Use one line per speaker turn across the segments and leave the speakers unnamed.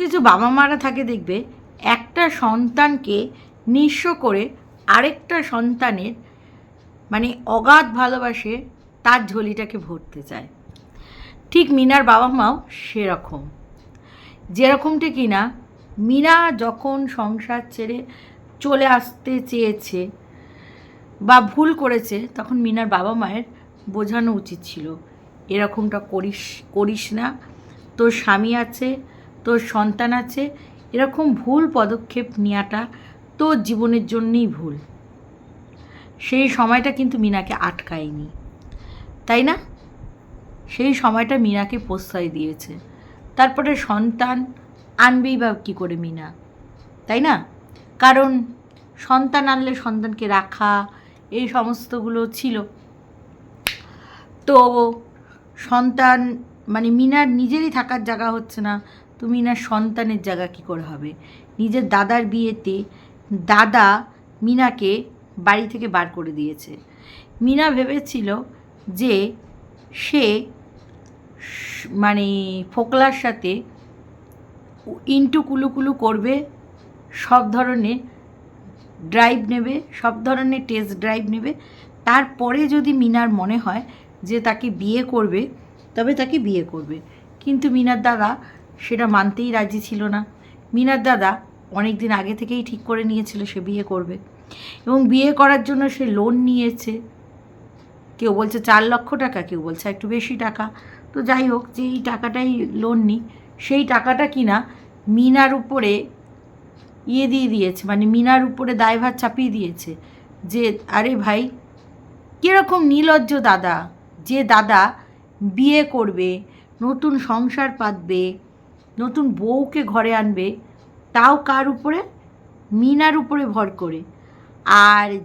কিছু বাবা মারা থাকে দেখবে, একটা সন্তানকে নিঃস্ব করে আরেকটা সন্তানের মানে অগাধ ভালোবাসে তার ঝোলিটাকে ভরতে চায়। ঠিক মিনার বাবা মাও সেরকম। যেরকমটা কিনা, মিনা যখন সংসার ছেড়ে চলে আসতে চেয়েছে বা ভুল করেছে, তখন মিনার বাবা মায়ের বোঝানো উচিত ছিল, এরকমটা করিস করিস না। তোর স্বামী আছে তোর সন্তান আছে, এরকম ভুল পদক্ষেপ নেওয়াটা তোর জীবনের জন্যেই ভুল। সেই সময়টা কিন্তু মিনাকে আটকায়নি। তাই না? সেই সময়টা মিনাকে প্রশ্রয় দিয়েছে। তারপরে সন্তান আনবেই বা কী করে মিনা? তাই না? কারণ সন্তান আনলে সন্তানকে রাখা, এই সমস্তগুলো ছিল। তো সন্তান মানে মিনার নিজেরই থাকার জায়গা হচ্ছে না। তো মিনার সন্তানের জায়গা কী করে হবে? নিজের দাদার বিয়েতে দাদা মিনাকে বাড়ি থেকে বার করে দিয়েছে। মিনা ভেবেছিল যে সে মানে ফোকলার সাথে ইন্টু কুলুকুলু করবে, সব ধরনের ড্রাইভ নেবে, সব ধরনের টেস্ট ড্রাইভ নেবে। তারপরে যদি মিনার মনে হয় যে তাকে বিয়ে করবে, তবে তাকে বিয়ে করবে। কিন্তু মিনার দাদা সেটা মানতেই রাজি ছিল না। মিনার দাদা অনেক দিন আগে থেকেই ঠিক করে নিয়েছিল সে বিয়ে করবে। এবং বিয়ে করার জন্য সে লোন নিয়েছে। কেউ বলছে চার লক্ষ টাকা, কেউ বলছে একটু বেশি টাকা। তো যাই হোক যে এই টাকাটাই লোন নিই সেই টাকাটা কিনা মিনার উপরে ইয়ে দিয়ে দিয়েছে মানে মিনার উপরে দায়ভার চাপিয়ে দিয়েছে যে, আরে ভাই, কীরকম নির্লজ্জ দাদা, যে দাদা বিয়ে করবে, নতুন সংসার পাতবে নতুন বউকে ঘরে আনবে, তাও কার উপরে? মিনার উপরে ভর করে। আর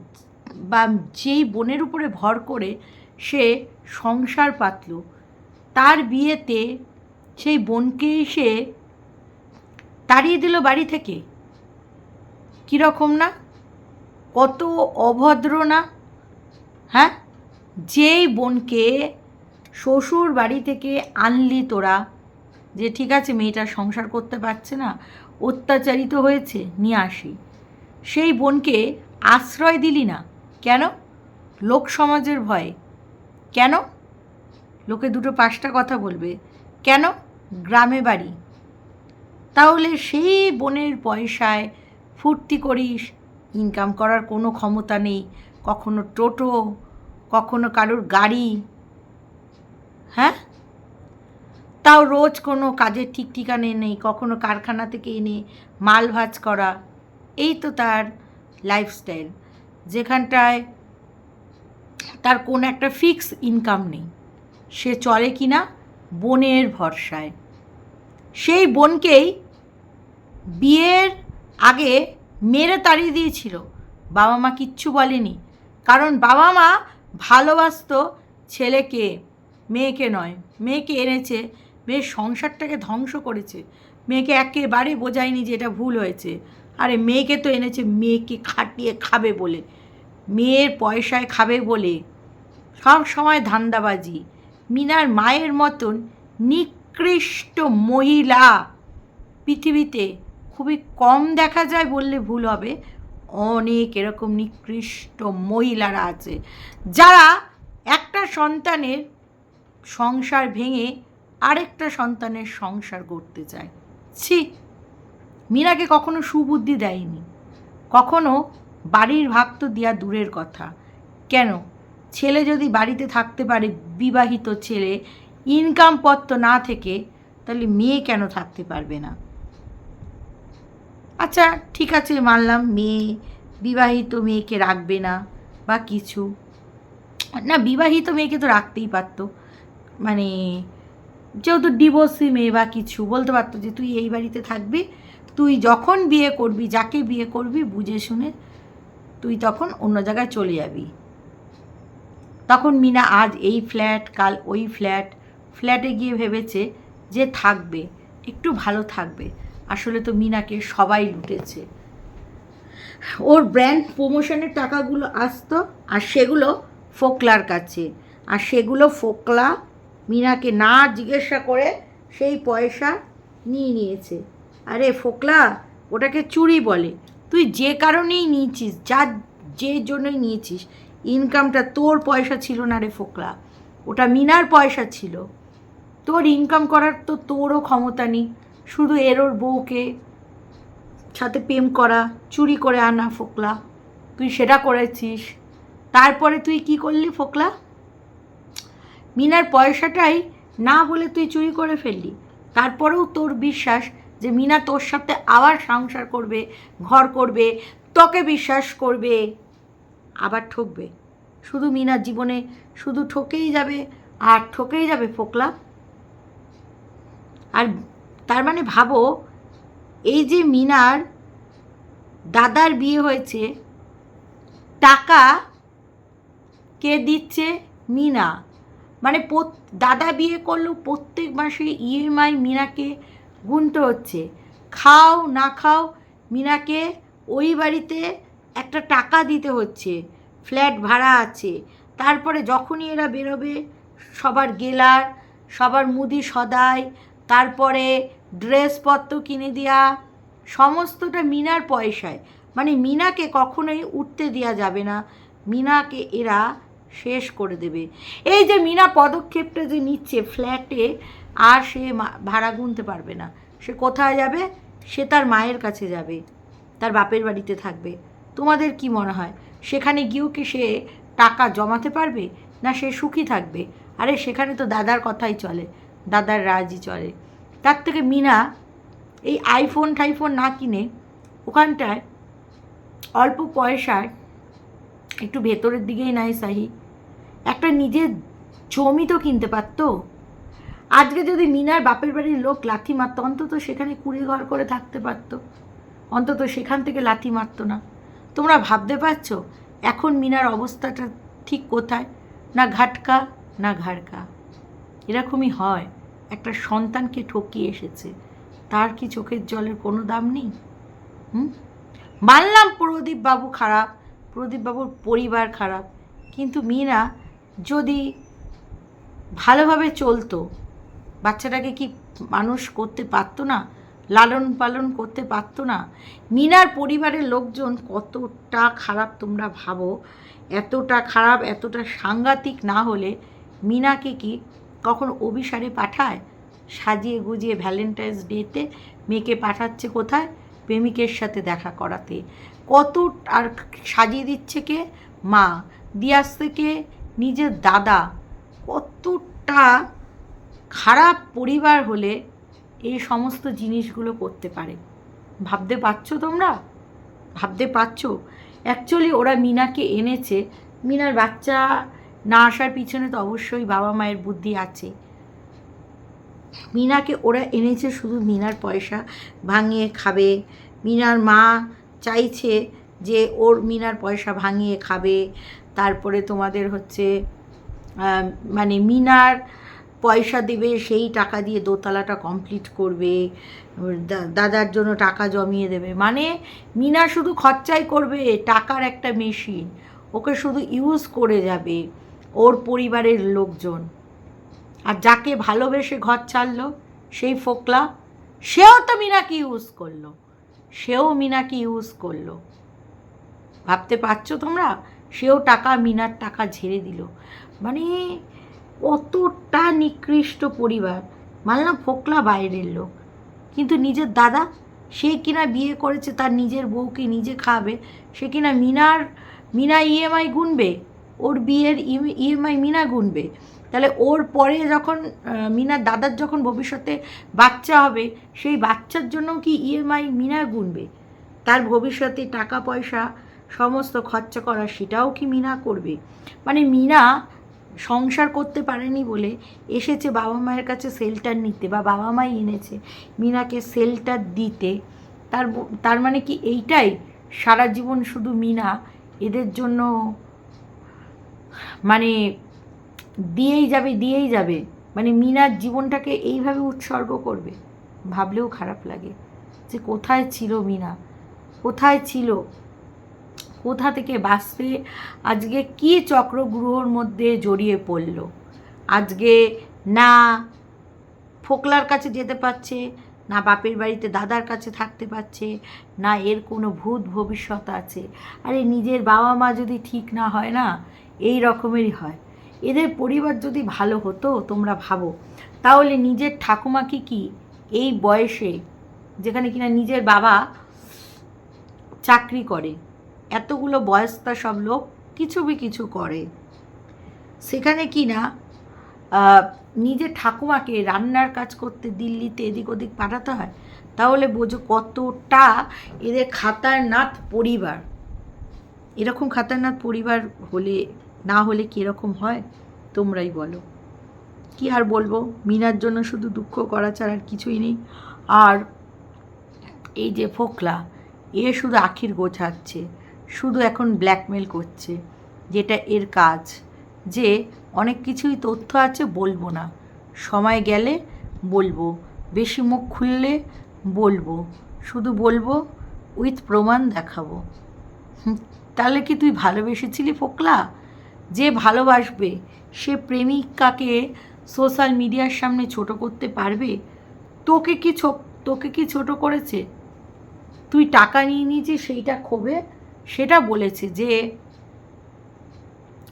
বা যেই বোনের উপরে ভর করে, সে সংসার পাতল। তার বিয়েতে সেই বোনকে সে তাড়িয়ে দিল বাড়ি থেকে। কীরকম না? কত অভদ্র না? হ্যাঁ? যেই বোনকে শ্বশুর বাড়ি থেকে আনলি তোরা যে ঠিক আছে, মেয়েটা সংসার করতে পারছে না, অত্যাচারিত হয়েছে, নিয়ে আসি। সেই বোনকে আশ্রয় দিলি না। কেন? লোক সমাজের ভয়ে। কেন? লোকে দুটো পাঁচটা কথা বলবে। কেন? গ্রামে বাড়ি। তাহলে সেই বোনের পয়সায় ফুর্তি করিস ইনকাম করার কোনো ক্ষমতা নেই, কখনো টোটো, কখনো কারোর গাড়ি। হ্যাঁ? তাও রোজ কোনো কাজের ঠিক ঠিকানে নেই, কখনো কারখানা থেকে এনে মাল ভাজ করা, এই তো তার লাইফস্টাইল যেখানটায় তার কোনো একটা ফিক্স ইনকাম নেই। সে চলে কি না? বোনের ভরসায়। সেই বোনকেই বিয়ের আগে মেরে তাড়িয়ে দিয়েছিল। বাবা মা কিচ্ছু বলেনি। কারণ বাবা মা ভালোবাসতো ছেলেকে, মেয়েকে নয়, মেয়েকে এনেছে মেয়ের সংসারটাকে ধ্বংস করেছে। মেয়েকে একেবারে বোঝায়নি যে এটা ভুল হয়েছে। আরে মেয়েকে তো এনেছে, মেয়েকে খাটিয়ে খাবে বলে। মেয়ের পয়সায় খাবে বলে। সব সময় ধান্দাবাজি। মিনার মায়ের মতন নিকৃষ্ট মহিলা পৃথিবীতে খুবই কম দেখা যায় বললে ভুল হবে। অনেক এরকম নিকৃষ্ট মহিলারা আছে। যারা একটা সন্তানের সংসার ভেঙে আরেকটা সন্তানের সংসার করতে চায়। ছি, মীরাকে কখনো সুবুদ্ধি দেয়নি। কখনো বাড়ির ভাগ তো দেওয়া দূরের কথা। কেন? ছেলে যদি বাড়িতে থাকতে পারে বিবাহিত ছেলে ইনকাম পত্র না থেকে তাহলে মেয়ে কেন থাকতে পারবে না? আচ্ছা ঠিক আছে, মানলাম মেয়ে, বিবাহিত মেয়েকে রাখবে না বা কিছু। না, বিবাহিত মেয়েকে তো রাখতেই পারতো। মানে যেহেতু ডিভোর্সি মেয়ে বা কিছু, বলতে পারতো যে তুই এই বাড়িতে থাকবি, তুই যখন বিয়ে করবি, যাকে বিয়ে করবি, বুঝে শুনে তুই তখন অন্য জায়গায় চলে যাবি। তখন মিনা আজ এই ফ্ল্যাট কাল ওই ফ্ল্যাট ফ্ল্যাটে গিয়ে ভেবেছে যে থাকবে, একটু ভালো থাকবে। আসলে তো মিনাকে সবাই লুটেছে। ওর ব্র্যান্ড প্রমোশনের টাকাগুলো আসতো, আর সেগুলো ফোকলার কাছে, আর সেগুলো ফোকলা মিনাকে না জিজ্ঞাসা করে সেই পয়সা নিয়ে নিয়েছে। আরে ফোকলা, ওটাকে চুরি বলে। তুই যে কারণেই নিয়েছিস যার যে জন্যই নিয়েছিস ইনকামটা তোর পয়সা ছিল না রে ফোকলা। ওটা মিনার পয়সা ছিল। তোর ইনকাম করার তো তোরও ক্ষমতা নেই। শুধু এর ওর বউকে সাথে প্রেম করা, চুরি করে আনা ফোকলা। তুই সেটা করেছিস। তারপরে তুই কি করলি ফোকলা? মিনার পয়সাটাই না বলে তুই চুরি করে ফেললি। তারপরেও তোর বিশ্বাস যে মিনা তোর সাথে আবার সংসার করবে, ঘর করবে, তোকে বিশ্বাস করবে, আবার ঠকবে। শুধু মিনার জীবনে শুধু ঠকেই যাবে আর ঠকেই যাবে ফোকলা। আর তার মানে ভাবো, এই যে মিনার দাদার বিয়ে হয়েছে, টাকা কে দিচ্ছে মিনা? মানে দাদা বিয়ে করলেও প্রত্যেক মাসে ইএমআই মিনাকে গুনতে হচ্ছে। খাও, না খাও, মিনাকে ওই বাড়িতে একটা টাকা দিতে হচ্ছে। ফ্ল্যাট ভাড়া আছে। তারপরে যখনই এরা বেরোবে, সবার গেলার, সবার মুদি সদাই, তারপরে ড্রেসপত্র কিনে দেওয়া সমস্তটা মিনার পয়সায়। মানে মিনাকে কখনোই উঠতে দেওয়া যাবে না। মিনাকে এরা শেষ করে দেবে। এই যে মিনা পদক্ষেপটা যে নিচ্ছে ফ্ল্যাটে, আর সে ভাড়া গুনতে পারবে না। সে কোথায় যাবে? সে তার মায়ের কাছে যাবে। তার বাপের বাড়িতে থাকবে। তোমাদের কি মনে হয়? সেখানে গিয়েও কি সে টাকা জমাতে পারবে? না সে সুখী থাকবে? আরে, সেখানে তো দাদার কথাই চলে। দাদার রাজই চলে। তার থেকে মিনা এই আইফোন টাইফোন না কিনে ওখানটায় অল্প পয়সায় একটু ভেতরের দিকেই নাই সাহি। একটা নিজের জমি তো কিনতে পারতো। আজকে যদি মিনার বাপের বাড়ির লোক লাথি মারতো, অন্তত সেখানে কুড়ি ঘর করে থাকতে পারতো। অন্তত সেখান থেকে লাথি মারতো না। তোমরা ভাবতে পারছ এখন মিনার অবস্থাটা ঠিক কোথায়? না ঘাটকা, না ঘাড়কা। এরকমই হয়। একটা সন্তানকে ঠকিয়ে এসেছে। তার কি চোখের জলের কোনো দাম নেই? হুম? মানলাম প্রদীপ বাবু খারাপ প্রদীপ বাবুর পরিবার খারাপ। কিন্তু মিনা যদি ভালোভাবে চলতো, বাচ্চাটাকে কি মানুষ করতে পারতো না, লালন পালন করতে পারতো না? মিনার পরিবারের লোকজন কতটা খারাপ তোমরা ভাবো? এতটা খারাপ, এতটা সাংঘাতিক না হলে মিনাকে কি কখন অভিসারে পাঠায়? সাজিয়ে গুজিয়ে ভ্যালেন্টাইন্স ডেতে মেয়েকে পাঠাচ্ছে কোথায়? প্রেমিকের সাথে দেখা করাতে। কত, আর সাজিয়ে দিচ্ছে কে? মা। দিয়াস থেকে নিজের দাদা কতটা খারাপ পরিবার হলে এই সমস্ত জিনিসগুলো করতে পারে। ভাবতে পারছ তোমরা? ভাবতে পারছ? অ্যাকচুয়ালি ওরা মিনাকে এনেছে। মিনার বাচ্চা না আসার পিছনে তো অবশ্যই বাবা মায়ের বুদ্ধি আছে। মিনাকে ওরা এনেছে শুধু মিনার পয়সা, ভাঙিয়ে খাবে। মিনার মা চাইছে যে ওর মিনার পয়সা ভাঙিয়ে খাবে, তারপরে তোমাদের হচ্ছে মানে মিনার পয়সা দেবে, সেই টাকা দিয়ে দোতলাটা কমপ্লিট করবে দাদার জন্য টাকা জমিয়ে দেবে। মানে মিনা শুধু খরচাই করবে, টাকার একটা মেশিন ওকে শুধু ইউজ করে যাবে ওর পরিবারের লোকজন। আর যাকে ভালোবেসে ঘর ছাড়লো, সেই ফোকলা, সেও তো মিনাকে ইউজ করল। সেও মিনাকে ইউজ করল। ভাবতে পারছ তোমরা? সেও টাকা, মিনার টাকা ঝেড়ে দিল। মানে কতটা নিকৃষ্ট পরিবার। মানলাম ফোকলা বাইরের লোক। কিন্তু নিজের দাদা, সে কিনা বিয়ে করেছে তার নিজের বউকে নিজে খাবে, সে কিনা মিনার, মিনা ইএমআই গুনবে, ওর বিয়ের ইএমআই মিনা গুনবে। তাহলে ওর পরে যখন মিনার দাদার যখন ভবিষ্যতে বাচ্চা হবে, সেই বাচ্চার জন্য কি ইএমআই মিনা গুনবে? তার ভবিষ্যতে টাকা পয়সা সমস্ত খরচা করা সেটাও কি মিনা করবে? মানে মিনা সংসার করতে পারেনি বলে এসেছে বাবা মায়ের কাছে সেলটার নিতে বা বাবা মাই এনেছে মিনাকে সেলটার দিতে। তার তার মানে কি এইটাই? সারা জীবন শুধু মিনা এদের জন্য মানে দিয়েই যাবে দিয়েই যাবে। মানে মিনার জীবনটাকে এইভাবে উৎসর্গ করবে। ভাবলেও খারাপ লাগে যে কোথায় ছিল মিনা? কোথায় ছিল? কোথা থেকে বাঁচতে আজকে কি চক্রগ্রহর মধ্যে জড়িয়ে পড়ল? আজকে না ফোকলার কাছে যেতে পারছে, না বাপের বাড়িতে দাদার কাছে থাকতে পারছে, না এর কোনো ভূত ভবিষ্যৎ আছে। আরে নিজের বাবা মা যদি ঠিক না হয় না, এই রকমেরই হয়। এদের পরিবার যদি ভালো হতো, তোমরা ভাবো। তাহলে নিজের ঠাকুমাকে কি? এই বয়সে, যেখানে কিনা নিজের বাবা চাকরি করে। এতগুলো বয়স্তা সব লোক কিছু বি কিছু করে। সেখানে কি না নিজের ঠাকুমাকে রান্নার কাজ করতে দিল্লিতে এদিক ওদিক পাঠাতে হয়, তাহলে বোঝো কতটা এদের খাতারনাথ পরিবার। এরকম খাতারনাথ পরিবার হলে, না হলে কীরকম হয়? তোমরাই বলো। কি আর বলব? মিনার জন্য শুধু দুঃখ করা ছাড়া আর কিছুই নেই। আর এই যে ফোকলা, এ শুধু আখির গোছাচ্ছে। শুধু এখন ব্ল্যাকমেল করছে, যেটা এর কাজ। যে অনেক কিছুই তথ্য আছে, বলব না। সময় গেলে বলব, বেশি মুখ খুললে বলব, শুধু বলব উইথ প্রমাণ দেখাবো। তাহলে কি তুই ভালোবেসেছিলি ফোকলা? যে ভালোবাসবে, সে প্রেমিকাকে সোশ্যাল মিডিয়ার সামনে ছোট করতে পারবে? তোকে কি ছো, তোকে কি ছোট করেছে? তুই টাকা নিয়ে নিয়েছিস, সেইটা ক্ষোভে সেটা বলেছে যে,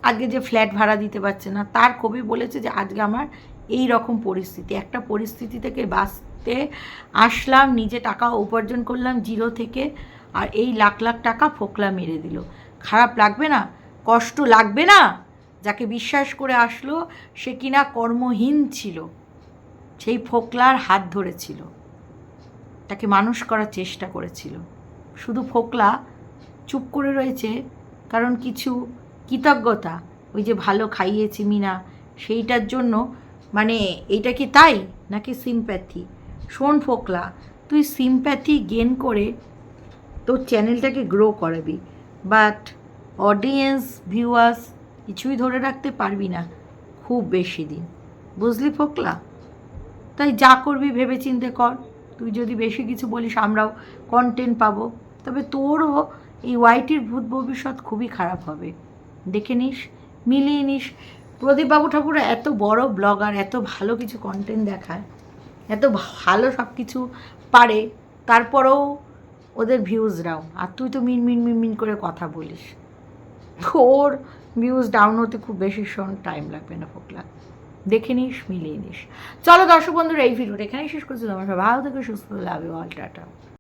আজকে যে ফ্ল্যাট ভাড়া দিতে পারছে না, তার কবি বলেছে যে, আজকে আমার এই রকম পরিস্থিতি। একটা পরিস্থিতি থেকে বাঁচতে আসলাম, নিজে টাকা উপার্জন করলাম জিরো থেকে, আর এই লাখ লাখ টাকা ফোকলা মেরে দিল। খারাপ লাগবে না? কষ্ট লাগবে না? যাকে বিশ্বাস করে আসলো, সে কিনা কর্মহীন ছিল, সেই ফোকলার হাত ধরেছিল। তাকে মানুষ করার চেষ্টা করেছিল। শুধু ফোকলা চুপ করে রয়েছে, কারণ কিছু কৃতজ্ঞতা, ওই যে ভালো খাইয়েছি মিনা, সেইটার জন্য মানে এইটা কি তাই নাকি সিম্প্যাথি শোন ফোকলা, তুই সিম্প্যাথি গেন করে তোর চ্যানেলটাকে গ্রো করাবি বাট অডিয়েন্স ভিউয়ার্স কিছুই ধরে রাখতে পারবি না, খুব বেশি দিন। বুঝলি ফোকলা? তাই যা করবি ভেবে চিন্তে কর, তুই যদি বেশি কিছু বলিস আমরাও কন্টেন্ট পাবো, তবে তোরও এই ওয়াইটির ভূত ভবিষ্যৎ খুবই খারাপ হবে। দেখে নিস, মিলিয়ে নিস। প্রদীপবাবু ঠাকুর এত বড় ব্লগার, এত ভালো কিছু কন্টেন্ট দেখায়, এত ভালো সব কিছু পারে, তারপরেও ওদের ভিউজ ডাউন আর তুই তো মিন মিন মিন মিন করে কথা বলিস। ওর ভিউজ ডাউন হতে খুব বেশি টাইম লাগবে না ফোকলা। দেখে নিস, মিলিয়ে নিস। চলো দর্শক বন্ধুরা, এই ভিডিওটা এখানেই শেষ করছি। তোমার সবাই ভালো থেকে, সুস্থ লাভ অল টাটা।